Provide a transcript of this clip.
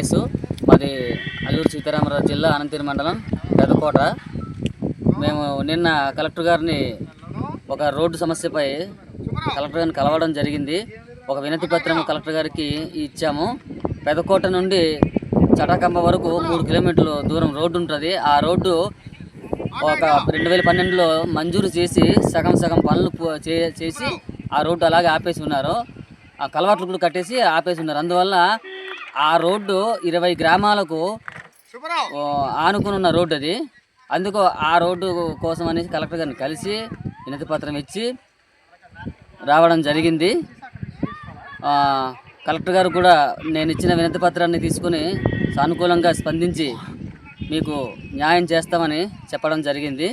మహేష్ మాది అల్లూరు సీతారామరాజు జిల్లా అనంతగిరి మండలం పెదకోట మేము నిన్న కలెక్టర్ గారిని ఒక రోడ్డు సమస్యపై కలెక్టర్ గారిని కలవడం జరిగింది. ఒక వినతి పత్రం కలెక్టర్ గారికి ఇచ్చాము. పెదకోట నుండి చటాకంబ వరకు మూడు కిలోమీటర్లు దూరం రోడ్డు ఉంటుంది. ఆ రోడ్డు ఒక రెండు వేల పన్నెండులో మంజూరు చేసి సగం సగం పనులు చే- చేసి ఆ రోడ్డు అలాగే ఆపేసి ఉన్నారు. ఆ కలవాట్లు కూడా కట్టేసి ఆపేసి ఉన్నారు. అందువల్ల ఆ రోడ్డు ఇరవై గ్రామాలకు ఆనుకుని ఉన్న రోడ్డు అది. అందుకు ఆ రోడ్డు కోసం అనేసి కలెక్టర్ గారిని కలిసి వినతి పత్రం ఇచ్చి రావడం జరిగింది. కలెక్టర్ గారు కూడా నేను ఇచ్చిన వినతి పత్రాన్ని తీసుకుని సానుకూలంగా స్పందించి మీకు న్యాయం చేస్తామని చెప్పడం జరిగింది.